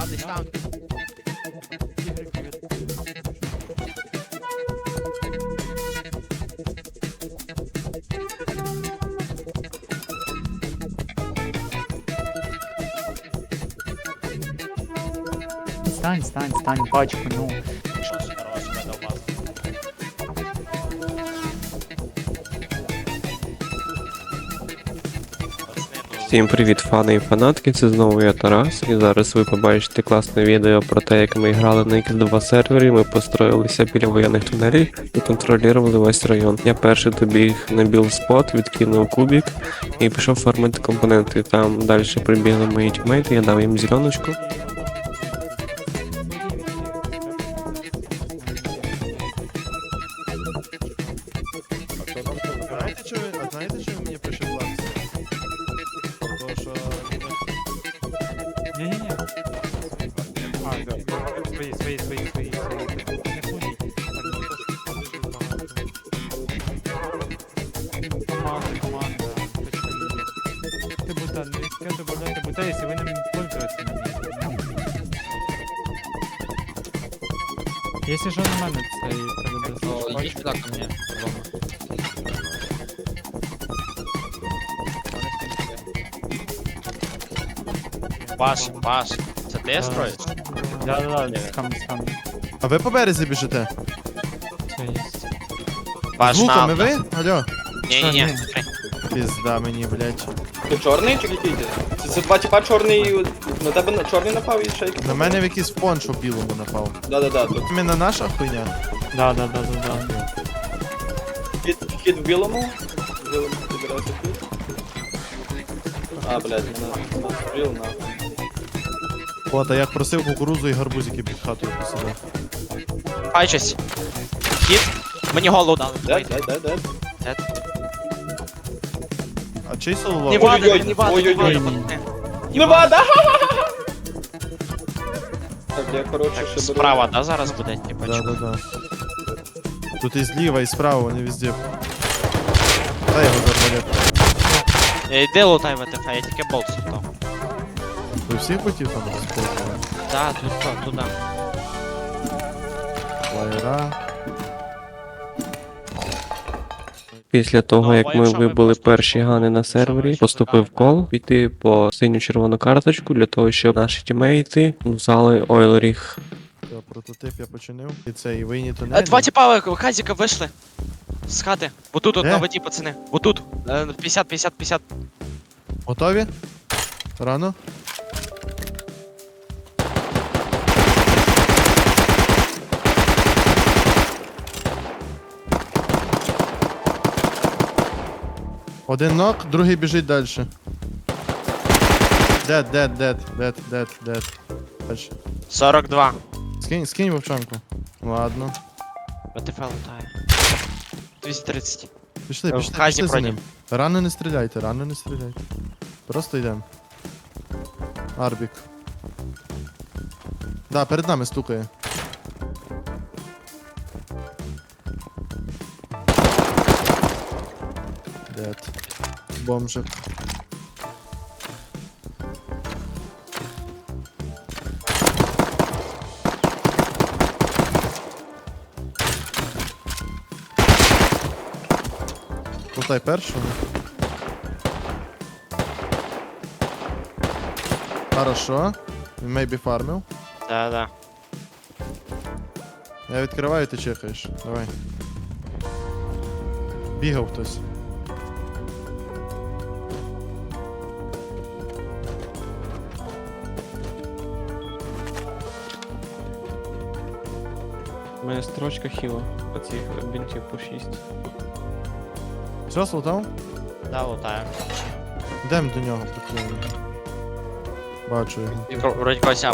Да, десь там. Стань, стань, стань, бачку, ну. Всім привіт, фани і фанатки. Це знову я Тарас. І зараз ви побачите класне відео про те, як ми грали на X2 сервері. Ми построїлися біля воєнних тунелів і контролювали весь район. Я перший добіг на білспот, відкинув кубік і пішов фармити компоненти. Там далі прибігли мої тімейти, я дав їм зеленочку. Це ти? Да-да-да, скам, скам. А ви по березі біжите? Все есть. Паш, З луками на... ви? Алло. Ні-ні-ні. Пізда мені, блядь. Ти чорний чи який ти? Це, це два типа чорний, на тебе на- чорний напав і ще якийсь? На мене в якийсь фон, що білому напав. Да-да-да, тут Ми на наша хуйня? Да-да-да-да-да. хід, хід в білому. В білому підбирається хід. А, блядь, на, стріл, на. От, а я просив кукурузу і гарбузики під хатою посадив. Хайчась. Хід. Мені голову дали. Дед, дед, дед, дед. А чий Не соловок? Ой-ой-ой, вада, не вада, не ой-ой-ой. вада, пацани. Не вода! Так, я коротше Так, беру. справа, да, зараз буде, типа, Да, да, да. Тут і зліва, і справа, вони везде. Дай його зарвалет. Е, Йди лутай в ВТФ, я тільки болт Ви всіх хотів там спокійно? Да, тут, то, туди. Лайра. Після того, Ну, як ми вибили перші гани на сервері, поступив кол піти по синю-червону карточку для того, щоб наші тімейти взяли Ойлріг Все, прототип я починив. І це, і вийні Е, тунелі. Два типа е, хазіка вийшли. З хати. Отут, от на воді, пацани. Отут. Е, 50, 50, 50. Готові? Рано? Один нок, другий біжить далі. Дед, дед, дед, дед, дед, дед. Дальше. 42. Скинь, скинь вовчанку. Ладно. ВТФ лутає. 230. Пішли, Е, в пішли, хазі пішли за пройдем. ним. Рано не стріляйте, рано не стріляйте. Просто йдемо. Арбік. Да, перед нами стукає. Дед. Бомжик. Лутай першого. Хорошо. Він Maybe фармив. Да, да. Я відкриваю, ти чекаєш. Давай. Бігав хтось. Строчка хіла. Оцих бінтів по 6. Все, слутав? Да, лутає. Йдем до нього приклеїмо. Бачу його. Вроді кося.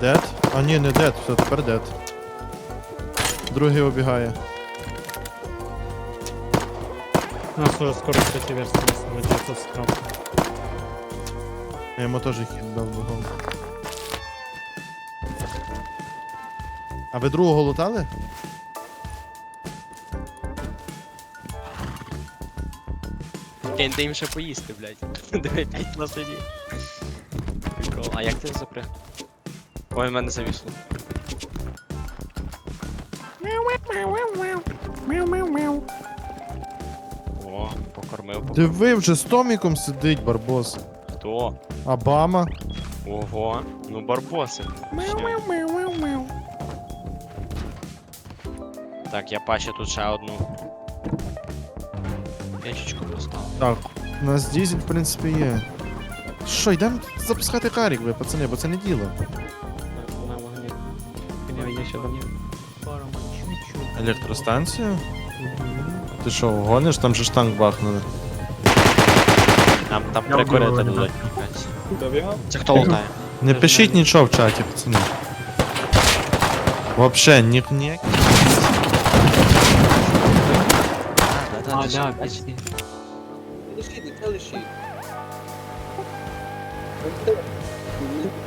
Дед? А ні, не дед, все, тепер дед. Другий обігає. У нас уже скоро, кстати, версия сводится с крапкой. Я йому теж хід дав вогон. А ви другого лутали? Блін, дай їм ще поїсти, блядь. Диви, 5 на сиді. Прикол. А як це запрягти? Ой, в мене завісло. О, покормив. покормив. Диви, вже з Томіком сидить, барбос. Хто? Обама. Ого, ну барбоси. Так, я пащу тут ще одну. Ящичку поставив. Так, у нас дизель, в принципі, є. Що, йдемо запускати карік, ви, пацани, бо це не діло. На вогні. Я є ще там. Електростанцію? Ти що, гониш? Там же ж танк бахнули. Там, там Я прикурити вбив дадуть. Добігав? Це хто лутає? Не пишіть нічого в чаті, пацани. Вообще, ні, ні. А, да, да, Лишіть, не лишіть.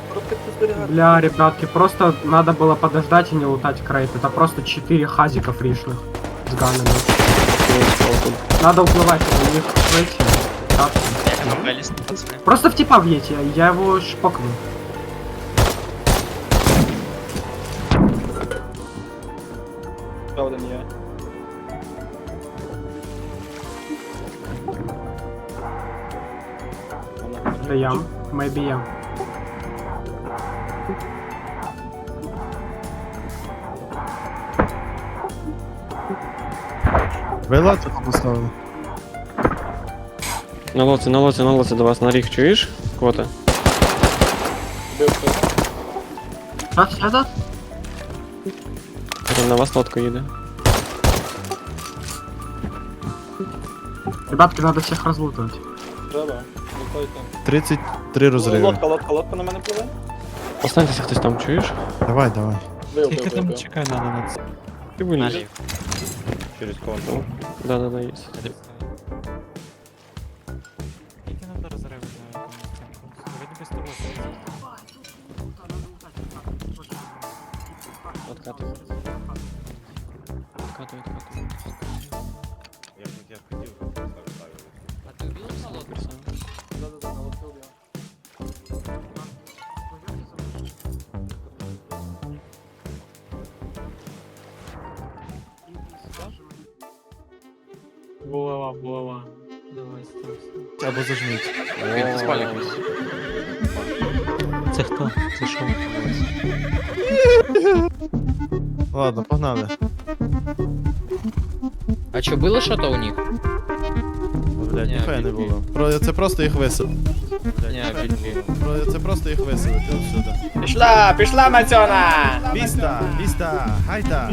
Просто зберігати. Бля, ребятки, просто надо было подождать и не лутать крейт. Это просто 4 хазика фришных с ганами. Надо уплывать, у них эти. так. Як там вилізти, пацани? Просто в типа въедьте, я его шпокну. Правда, ні. Да ям, maybe ям. Ви лати поставили? На лоці, на лоці, на лоці до вас на ріг, чуєш? Квота. Бив хто? Сейчас, сейчас, Там на вас лодка їде. Ребятки, надо всех разлутывать. Треба. Виходьте. 33 розриви. Лодка, лодка, лодка на мене пливе? Останьтеся хтось там, чуєш? Давай, давай. Бив, Тільки бив, бив, там бив. чекай надо на це. Ти виліз. Нажив. Через контур. Да, да, да, є. Тільки надо розриви на якомусь цьому. Давайте без того. Откатуй. Откатуй, откатуй. Я б я хотів поставити. А ти вбив солодку? Да-да-да, Ладно, погнали. А что, было что-то у них? Блядь, Ні, ніхуя не було. Про, це просто їх. Блядь, Ні, було. Це просто їх веселити отсюда. Пішла, пішла, Мацьона! Віста, віста, хайта.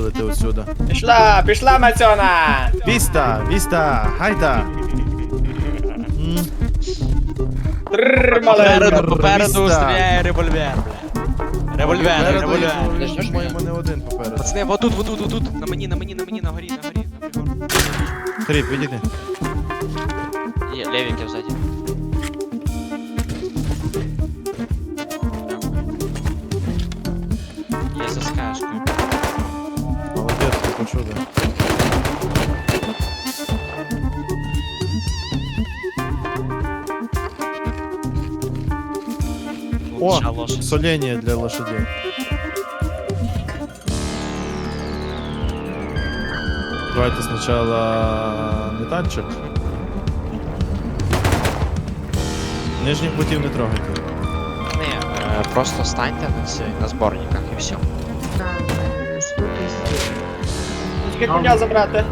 Лети отсюда. Пішла, пішла, Мацьона! Віста, віста, Трррр, Попереду, попереду Міста. стріляє револьвер, бля. Револьвер, Попереду револьвер. їх, По-моєму, не один попереду. Пацани, отут, отут, отут. тут, вот тут. На мені, на мені, на мені, на горі, на горі. на пригорку. Кріп, відійди. Є, левенький взаді. Є за скашкою. Молодець, ти почули. О, лошадь. соление для лошадей. Давайте сначала метальчик. Нижніх путів не трогайте. Ні, е, просто станьте на цій, на зборниках і все. Тільки коня забрати.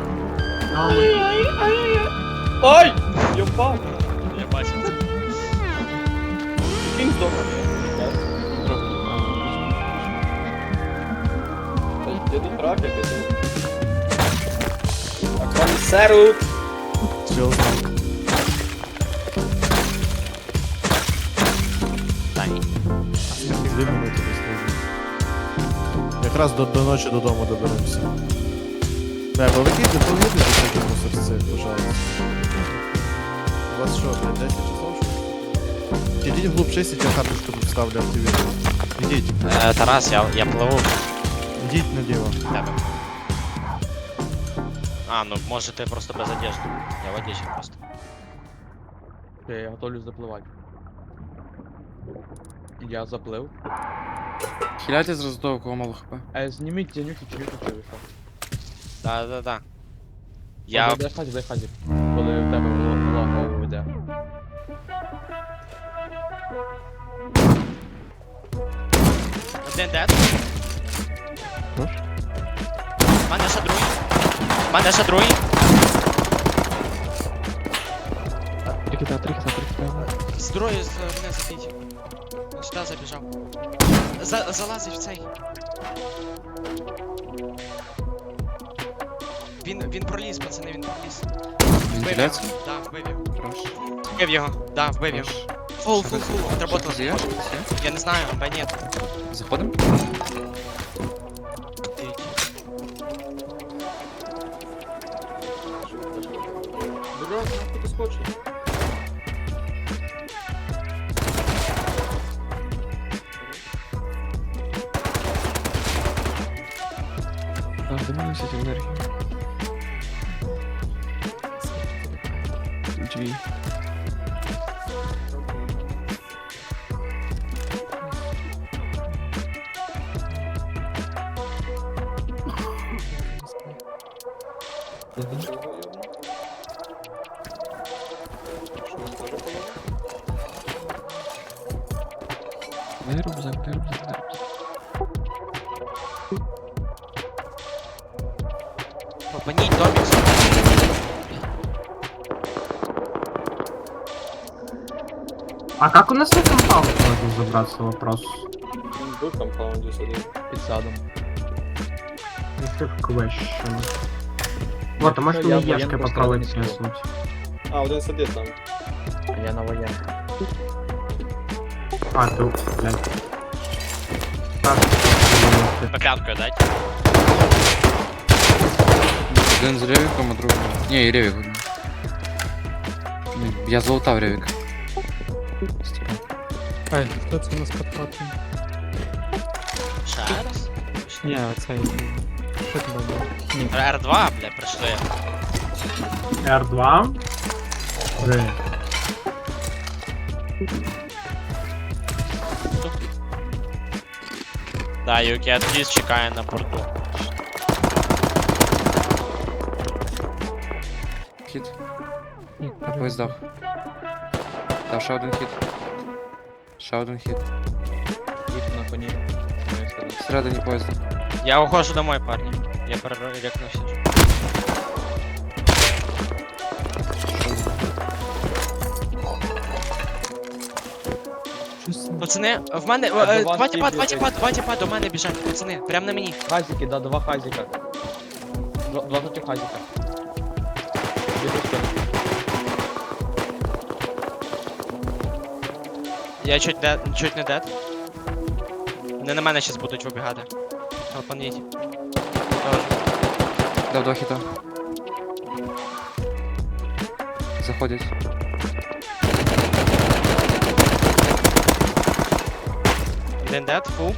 Ой! Я впав. Я бачу. Він здох. До трафіки тут. А консерут. Чел. Та ні. Дві минути дослужу. Якраз до, до ночі додому доберемося. Бля, ви викидайте, повідайте всякі мусорці, пожалуйста. У вас що, блядь, 10 часов? Ідіть вглуб чистіть, я карточку тут ставлю активірую. Ідіть, Е, Тарас, я, я пливу ідіть наліво. в тебе. А, ну може ти просто без одежди. Я в одежі просто. Я готовлюсь запливати. Я заплив. Хиляйте зразу того, у кого мало хп. Е, зніміть тянюхи чи вийшов. Да, да, да. Я. Я... Дай хазик, дай хазик. Коли в тебе була голову веде. Один дед. Мене ще другий. Трикита, трикита, трикита. З другої з мене забіть. Сюди забіжав. За, залазить в цей. Він, він проліз, пацани, він проліз. Вбив його. Вентиляція? Да, вбив його. Хорош. Вбив його, да, вбив його. Фул, фул, фул, отработал. Є? Є? Я не знаю, ба ні. Заходимо? Дурак, А как у нас на компаунд можно забраться, вопрос? Він був в компаунді сидів. Під садом. If question. Вот, а может Я мне военный Ешкой просто попробовать не скажу. треснуть? А, один сидить там. А я на воєнку. А, ты, блядь. Так, По пяткою дать. Один з ревіком, а другий. Ні, і ревік один. Ні, Я залутав ревік. Ай, хто це у нас під хатою? Ще раз. Ні, оцей. Що ти робив? Ні. R2, бля, прийшли. R2. Г. Да, Юкі Атліс чекає на порту. Хід. Ні, Поїзд дав. Дав ще один хід. Ще один хід. Їх на коні. Всередині поїзда. Я ухожу домой, парні. Я перерекнувся. Пацани, в мене. Е, вас Два ті тіпа, два тіпа, два тіпа до мене біжать, пацани, прям на мені. Хазики, да, два хазика. Два, два жовтих хазика. Тим. Я чуть, де, чуть не дед. Вони на мене щас будуть вибігати. Опаніть. Дав два хіта. Заходять. Один дед, фул.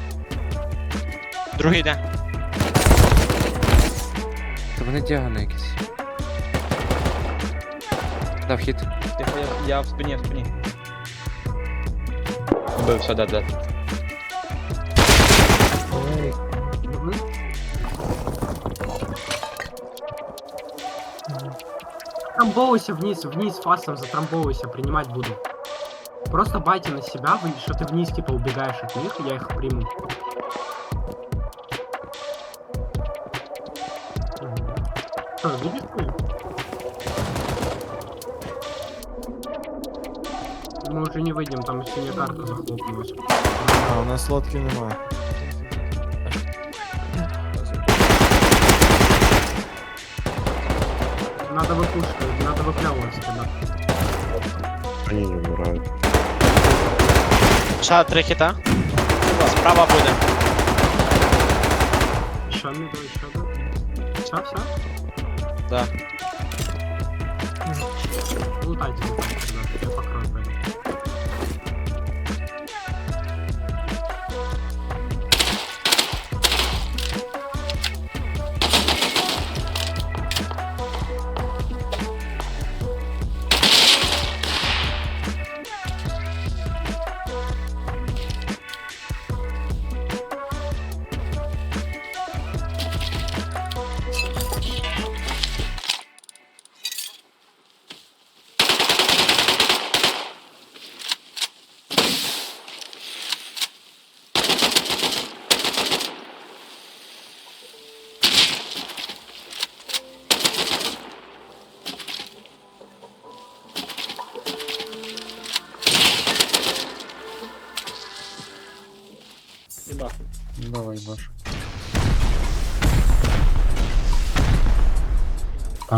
Другий де. Та вони діагони якісь. Дав хід. Тихо, я, я в спині, в спині. Вбив, все, да, да. Трамбовывайся вниз, вниз фастом затрамбовывайся, принимать буду. Просто байте на себя, что ты вниз типа убегаешь от них, я их приму. Что, видишь центру не выйдем, там синя карта захлопнулась. А, у нас лодки нема. Надо выкушивать, надо выплевывать сюда. Они не умирают. Ша, три хіта. Справа буде. Ща не до ще до. Все, все? Да. Лутайте. Да, я покрою.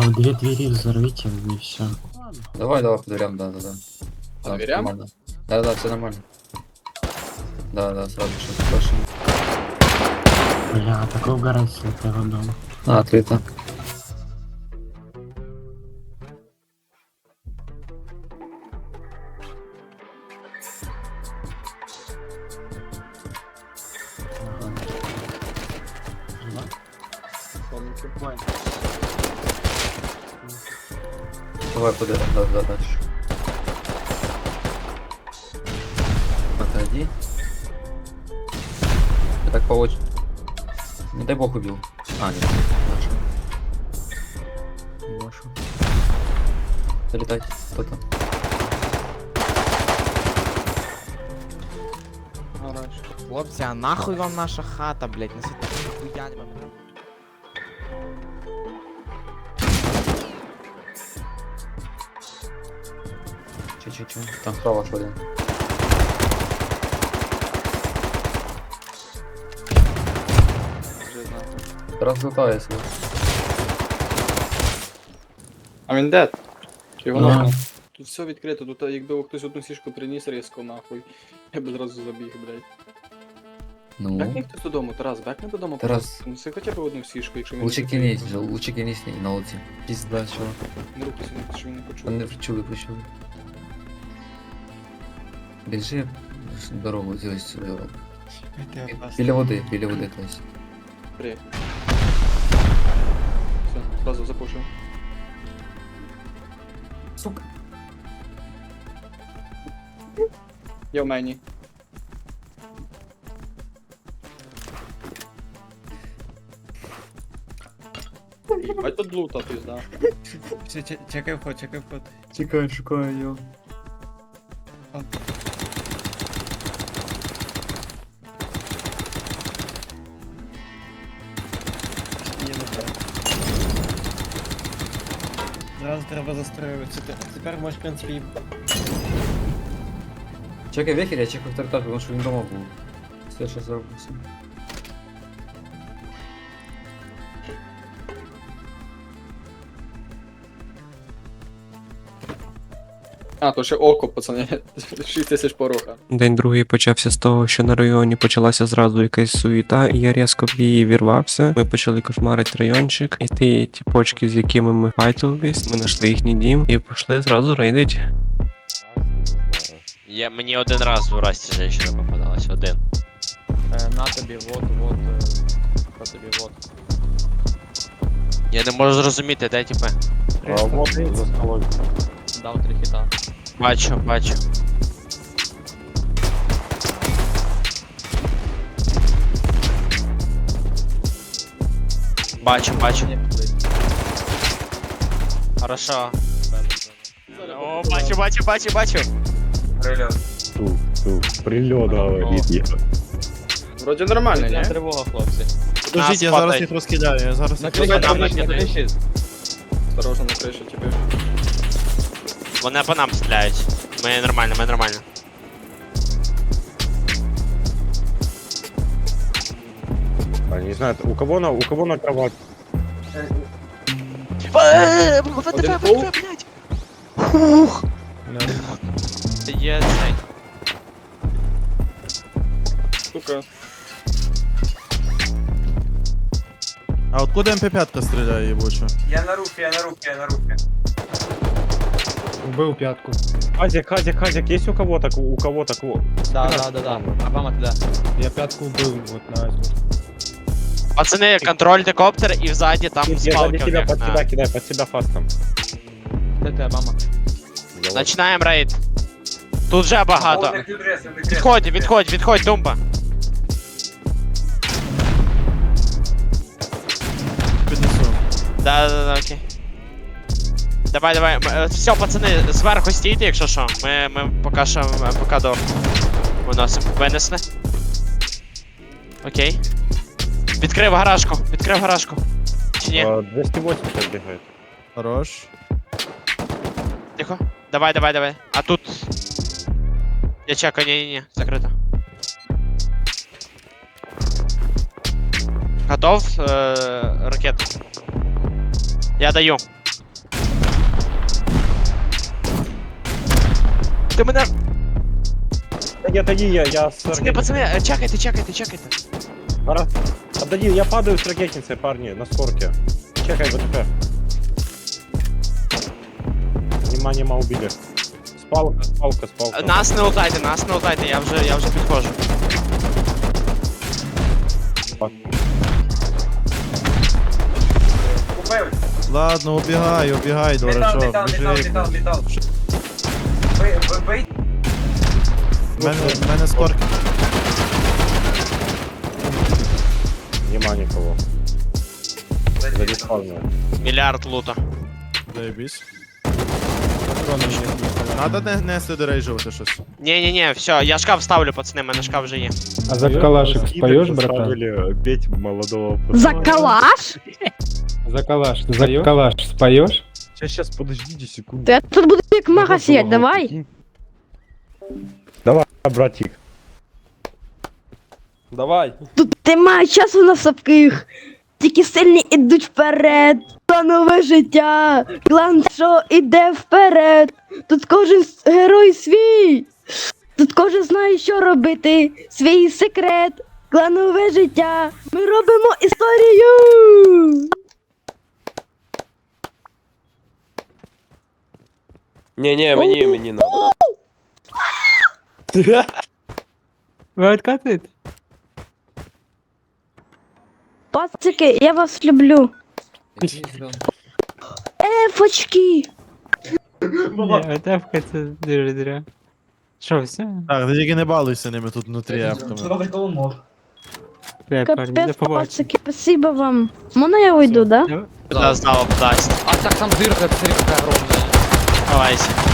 Там две двери взорвите и все. Давай, давай по дверям, да, да, да. По Да, дверям? нормально. Да, да, все нормально. Да, да, сразу сейчас спрашиваю. Бля, такой угорать с этого дома. А, открыто. Отойди. Я так по очереди. Не дай бог убил. А, нет, нашу. Нашу. Залетай, кто там? Хлопці, а нахуй вам наша хата, блядь, несіть нахуй хуяні вам. Че-че-че, там справа ж Лутається. А він дед. Його Ну. Тут все відкрито, тут а, якби хтось одну сішку приніс різко нахуй. Я би зразу забіг, блядь. Ну, Бекни хтось додому, Тарас, бекни додому. Тарас. Неси хоча б одну сішку, якщо він лучше не кинись, же, лучше кинись на луті. Пізда, чого. Не рухайся, не- що він не почув. Вони почули, почули. Біжи дорогу ділись сюди. Біля води, біля води, то есть. При. Все, зразу запушив. Сука. Я в мені. Бать тут лута, пізда. Чекай вход, чекай вход. Чекай, шукаю його. Треба застроюватися. Тепер можеш, в принципі, Чекай вехер, я чекаю второй тому что він дома був. Все, що зробився. А, то ще око, пацани. 6 тисяч пороха. День другий почався з того, що на районі почалася зразу якась суєта, і я різко в її вірвався. Ми почали кошмарити райончик, і ті тіпочки, з якими ми файтились, ми знайшли їхній дім і пішли зразу рейдить. Я, мені один раз в Расті женщина попадалась, один. Е, на тобі, вот, вот, е, про тобі, вот. Я не можу зрозуміти, де. А вот за столом. Дав три хіта. Бачу, бачу. Бачу, бачу. Ні, блядь. Хорошо. О, бачу, бачу, бачу, бачу. Ту, ту, прильот, говорит я. Вроді нормально, Це ні? тривога, хлопці. Подождіть, я зараз їх розкидаю, я зараз На їх криші, Давай, на давай, криші, на давай. криші. Осторожно на криші, типу. Вони по нам стріляють. Ми нормально, ми нормально. А, не знаю, у кого на, у кого на кровать? Один пол? Є цей. Сука. А откуда МП5 стріляє, єбучо? Убил пятку. Хазик, Хазик, Хазик, есть у кого так, у кого так, у- Да, да, да, да. Обама ти де? Я пятку убил вот на Пацани, контрольний коптер і взаді там Я спалки сзади у тебя, них. под на- себя кидай, под себя фастом. Де ти, Обама? Я вот- Начинаємо рейд. Тут вже багато. Відходь, відходь, відходь, думба. Піднесу. Да, да, да, окей. Давай, давай. Все, пацани, зверху стійте, якщо що. Ми, ми поки що е, поки до виносимо. Винесли. Окей. Відкрив гаражку, відкрив гаражку. Чи ні? 280 бегает. Хорош. Тихо. Давай, давай, давай. А тут. Я чекаю, ні, ні, ні, закрито. Готов? Э, ракет. Я даю. Ти мене. Отойди, отойди, я, я с Пацани, пацани, е, чекайте, чекайте, чекайте. Пора. Отойди, я падаю с ракетницей, парни, на скорке. Чекай, ВТП. Нема, нема, убили. Спалка, спалка, спалка. Нас не лутайте, нас не лутайте, я вже, я вже підходжу. Ладно, убігай, убігай, дурачок. Біжи. В мене, в мене скорки. Нема никого. Задеспавнил. Мільярд лута. Заєбісь. Надо не нести дорейжувати щось. Ні-ні-ні, все, я шкаф ставлю, пацани, в мене шкаф вже є. А за калашик споешь, братан? Заставили бить молодого За калаш? За калаш. За калаш споешь? Сейчас, сейчас, подождите секунду. То я тут буду як мага сидеть, давай. Давай, Братик. Давай. Тут немає часу на слабких. Тільки сильні ідуть вперед. Та нове життя. Клан, що іде вперед. Тут кожен герой свій. Тут кожен знає, що робити. Свій секрет. Кланове життя. Ми робимо історію. Ні, ні, мені, мені надо. Ви откатуєте? Пацики, я вас люблю. Ефочки. Ні, тепка це дуже зря. Що, все? Так, ти тільки не балуйся ними тут внутрі ефками. Бля, парні, до Капець, побачення. пацики, спасибо вам. Можна я уйду, да? Да, знову дасть. А так там дырка, смотри, какая огромная. Давайте.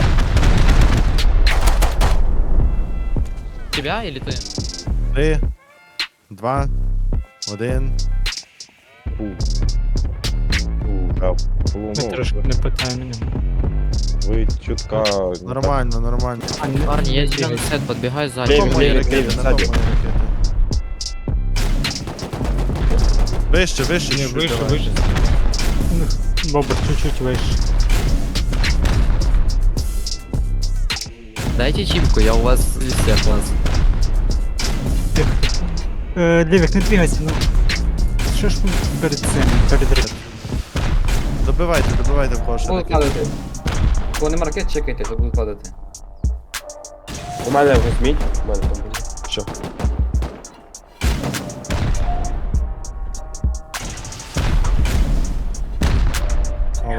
Тебя или ты? Три, два, один. Да, Ми ну, трошки не по таймінгу. Вы чутка... Нормально, нормально. А, не- Парни, я зеленый сет, подбегай сзади. Левин, На мої левин, ракети, левин, на сзади. мої ракети. Вище, вище, Не, чуть-чуть вище, давай. вище. Ну, Бобр, чуть-чуть вище. Дайте чипку, я у вас всех вас. Е, Лівік, не двигайся, ну. Що ж ми перед цим, перед ракетом? Добивайте, добивайте в. Коли нема ракет, чекайте, то будуть падати. У мене візьміть, у мене там буде. Що?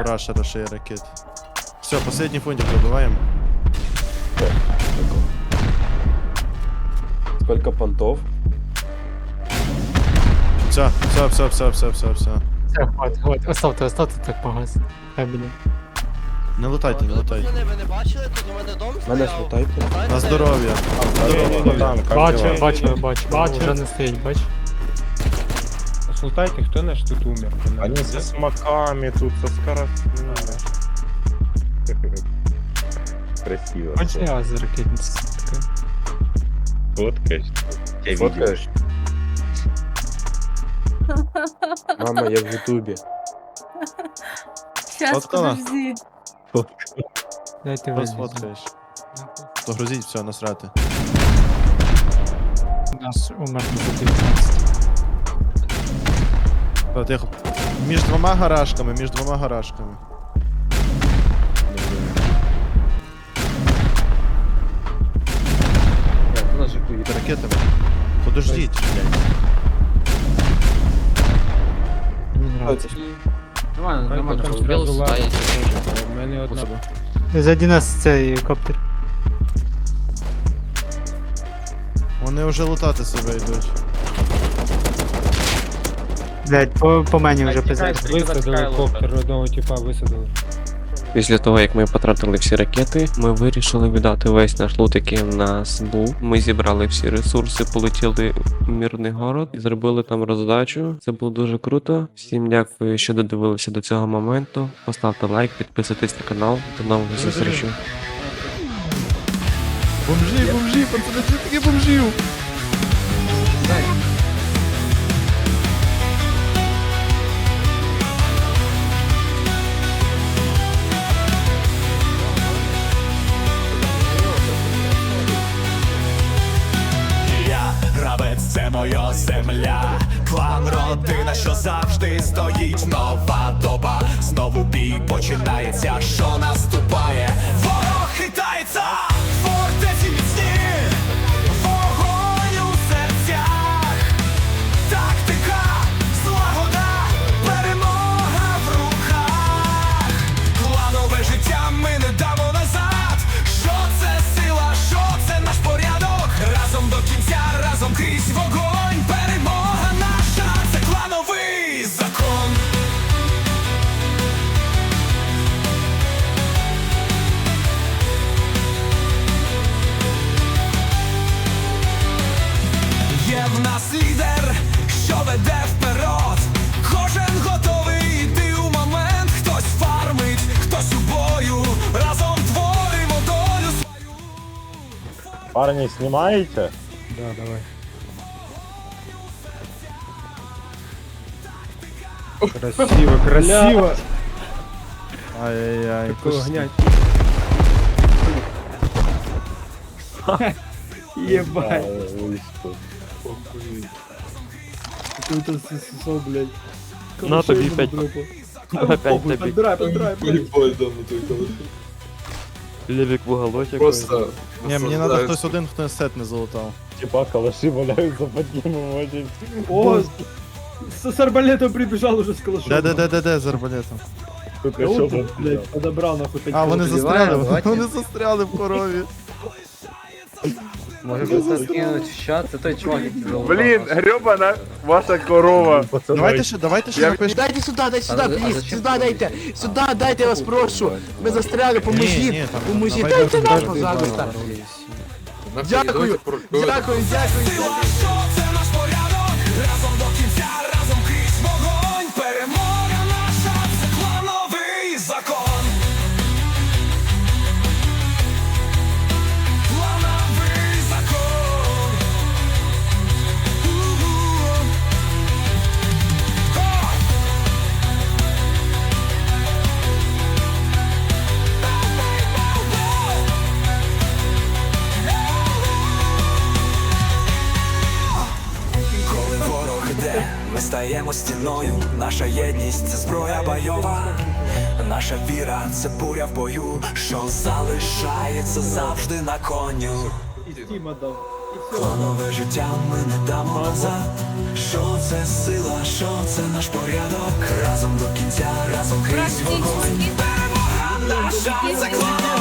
Раша, Раша ракет. Все, последний фунтик добиваємо. Сколько понтов? Все, все, все, все, все, все, все. Все, хватить, хватить. Оставте, оставте так погас. Хай буде. Не лутайте, не лутайте. Мене слутайте. На здоров'я. Братан, как Бачу, дела? бачу, бачу, бачу, вже не стоїть, бач. Слутайте, хто наш тут умер? Они со смоками тут, со скоростными. Красиво. Бачу я за ракетницю таке. Фоткаешь? Я Фоткаєш? Мама, я в ютубі. Фоткала? Дайте Хто ви. сфоткаєш? Погрузіть, все, насрати. Нас умер на 19. Та, Тихо. Між двома гаражками, між двома гаражками. Ракетами. Подождіть, блядь. Нравиться. Нормально, нормально. Там Убил зразу сюда, ладно. У мене одна. Ззаді нас цей коптер. Вони вже лутати себе йдуть. Блять, по, по мені вже пиздець. Висадили коптер, одного типа висадили. Після того, як ми потратили всі ракети, ми вирішили віддати весь наш лут, який в нас був. Ми зібрали всі ресурси, полетіли в мирний город і зробили там роздачу. Це було дуже круто. Всім дякую, що додивилися до цього моменту. Поставте лайк, підписуйтесь на канал. До нових зустрічей. Бомжі, бомжі, пацани, це такі бомжів! Сила, що завжди стоїть нова доба. Знову бій починається, що наступає. Ворог хитається, фортеці міцні, вогонь у серцях. Тактика, злагода, перемога в руках. Кланове життя ми не дамо назад. Що це сила, що це наш порядок? Разом до кінця, разом крізь вогонь. Парни, снимаете? Да, давай. Красиво, красиво. Ай-яй-яй. Такого гнять. Ебать. Тут сосо, блядь. На тобі п'ять. Опять тобі. Подбирай, подбирай, блядь. Левик в уголочек. Просто. Ні, мені треба хтось один, хто сет не залутав. Типа калаши валяются под ним очень. О, с, с арбалетом прибежал уже с калашом. Да, да, да, да, да, з арбалетом. Тут я що, блядь, подобрал нахуй А, вони кило. застряли, вони застряли в корові. Може просто скинуть в чат, це той чувак, який залутав. гребана ваша корова. Давайте ще, давайте ще напишемо. Дайте сюди, дайте сюда, за- а зачем ти Сюди дайте, я вас прошу. Ми застряли, поможіть, поможіть. Дайте нам, пожалуйста. Дякую, дякую, дякую. Стіною. Наша єдність це зброя бойова. Наша віра це буря в бою, що залишається завжди на коню. Кланове життя ми не дамо назад. Що це сила, що це наш порядок? Разом до кінця, разом крізь вогонь. Перемога наша, це клановий